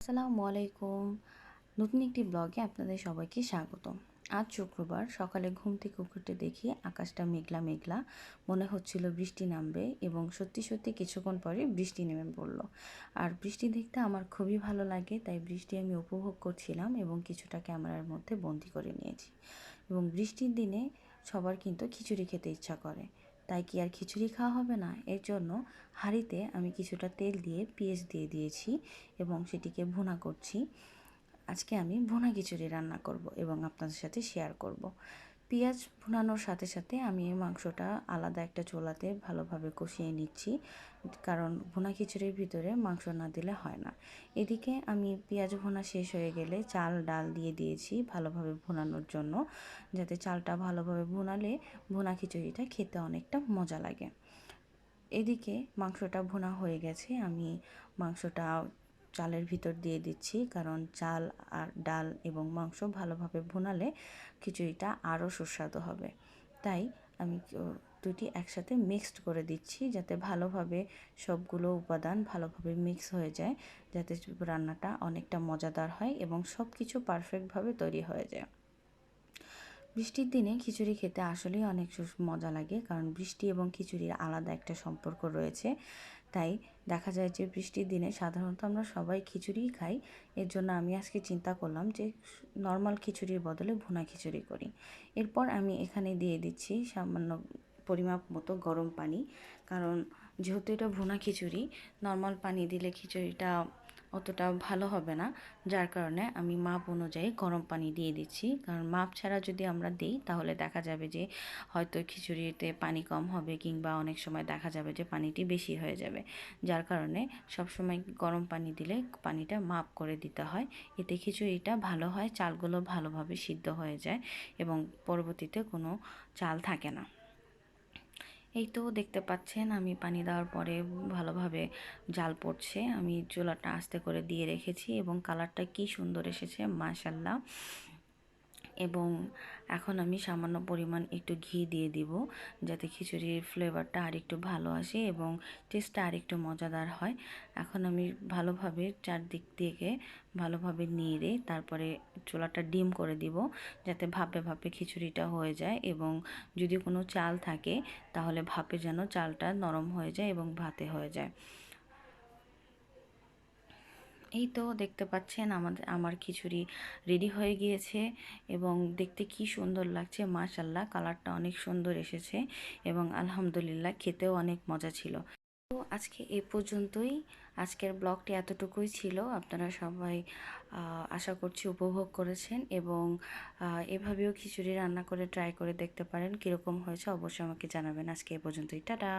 আসসালামু আলাইকুম নতুন একটি ব্লগে আপনাদের সবাইকে স্বাগত আজ শুক্রবার, সকালে ঘুম থেকে উঠে দেখি আকাশটা মেঘলা মেঘলা, মনে হচ্ছিল বৃষ্টি নামবে এবং সত্যি সত্যি কিছুক্ষণ পরে বৃষ্টি নেমে পড়ল। আর বৃষ্টি দেখতে আমার খুবই ভালো লাগে, তাই বৃষ্টি আমি উপভোগ করছিলাম এবং কিছুটা ক্যামেরার মধ্যে বন্দি করে নিয়েছি। এবং বৃষ্টির দিনে সবার কিন্তু খিচুড়ি খেতে ইচ্ছা করে। তাই কি আর খিচুড়ি খাওয়া হবে না? এর জন্য হাঁড়িতে আমি কিছুটা তেল দিয়ে পেঁয়াজ দিয়ে দিয়েছি এবং সেটিকে ভুনা করছি। আজকে আমি ভুনা খিচুড়ি রান্না করব এবং আপনাদের সাথে শেয়ার করব। পেঁয়াজ ভুনানোর সাথে সাথে আমি মাংসটা আলাদা একটা চোলাতে ভালোভাবে কষিয়ে নিচ্ছি। কারণ ভুনা খিচুড়ির ভিতরে মাংস না দিলে হয় না। এদিকে আমি পেঁয়াজ ভুনা শেষ হয়ে গেলে চাল, ডাল দিয়ে দিয়েছি ভালোভাবে ভুনানোর জন্য। যাতে চালটা ভালোভাবে ভুনালে ভুনা খিচুড়িটা খেতে অনেকটা মজা লাগে। এদিকে মাংসটা ভুনা হয়ে গেছে। আমি মাংসটা চালের ভিতর দিয়ে দিচ্ছি, কারণ চাল আর ডাল এবং মাংস ভালোভাবে ভুনালে খিচুড়িটা আরও সুস্বাদু হবে। তাই আমি দুটি একসাথে মিক্সড করে দিচ্ছি যাতে ভালোভাবে সবগুলো উপাদান ভালোভাবে মিক্স হয়ে যায়, যাতে রান্নাটা অনেকটা মজাদার হয় এবং সব কিছু পারফেক্টভাবে তৈরি হয়ে যায়। বৃষ্টির দিনে খিচুড়ি খেতে আসলেই অনেক মজা লাগে, কারণ বৃষ্টি এবং খিচুড়ির আলাদা একটা সম্পর্ক রয়েছে। তাই দেখা যায় যে বৃষ্টির দিনে সাধারণত আমরা সবাই খিচুড়িই খাই। এর জন্য আমি আজকে চিন্তা করলাম যে নর্মাল খিচুড়ির বদলে ভুনা খিচুড়ি করি। এরপর আমি এখানে দিয়ে দিচ্ছি সামান্য পরিমাপ মতো গরম পানি। কারণ যেহেতু এটা ভুনা খিচুড়ি নর্মাল পানি দিলে খিচুড়িটা অতটা ভালো হবে না। যার কারণে আমি মাপ অনুযায়ী গরম পানি দিয়ে দিচ্ছি। কারণ মাপ ছাড়া যদি আমরা দিই, তাহলে দেখা যাবে যে হয়তো খিচুড়িতে পানি কম হবে কিংবা অনেক সময় দেখা যাবে যে পানিটি বেশি হয়ে যাবে। যার কারণে সবসময় গরম পানি দিলে পানিটা মাপ করে দিতে হয়। এতে খিচুড়িটা ভালো হয়, চালগুলো ভালোভাবে সিদ্ধ হয়ে যায় এবং পরবর্তীতে কোনো চাল থাকে না। এই তো দেখতে পাচ্ছেন, আমি পানি দেওয়ার পরে ভালোভাবে জাল পড়ছে। আমি চুলাটা আস্তে করে দিয়ে রেখেছি এবং কালারটা কি সুন্দর এসেছে মাশাল্লাহ এবং এখন আমি সামান্য পরিমাণ একটু ঘি দিয়ে দিব যাতে খিচুড়ির ফ্লেভারটা আর একটু ভালো আসে এবং টেস্টটা আর একটু মজাদার হয়। এখন আমি ভালোভাবে চারদিক থেকে ভালোভাবে নেড়ে তারপরে চুলাটা ডিম করে দিব যাতে ভাপে ভাপে খিচুড়িটা হয়ে যায় এবং যদি কোনো চাল থাকে তাহলে ভাপে যেন চালটা নরম হয়ে যায় এবং ভাতে হয়ে যায়। এই তো দেখতে পাচ্ছেন আমাদের আমার খিচুড়ি রেডি হয়ে গিয়েছে এবং দেখতে কি সুন্দর লাগছে মাশাল্লাহ কালারটা অনেক সুন্দর এসেছে এবং আলহামদুলিল্লাহ খেতেও অনেক মজা ছিল। তো আজকে এ পর্যন্তই, আজকের ব্লগটি এতটুকুই ছিল, আপনারা সবাই আশা করছি উপভোগ করেছেন এবং এভাবেও খিচুড়ি রান্না করে ট্রাই করে দেখতে পারেন, কীরকম হয়েছে অবশ্যই আমাকে জানাবেন। আজকে এ পর্যন্তই, টাটা!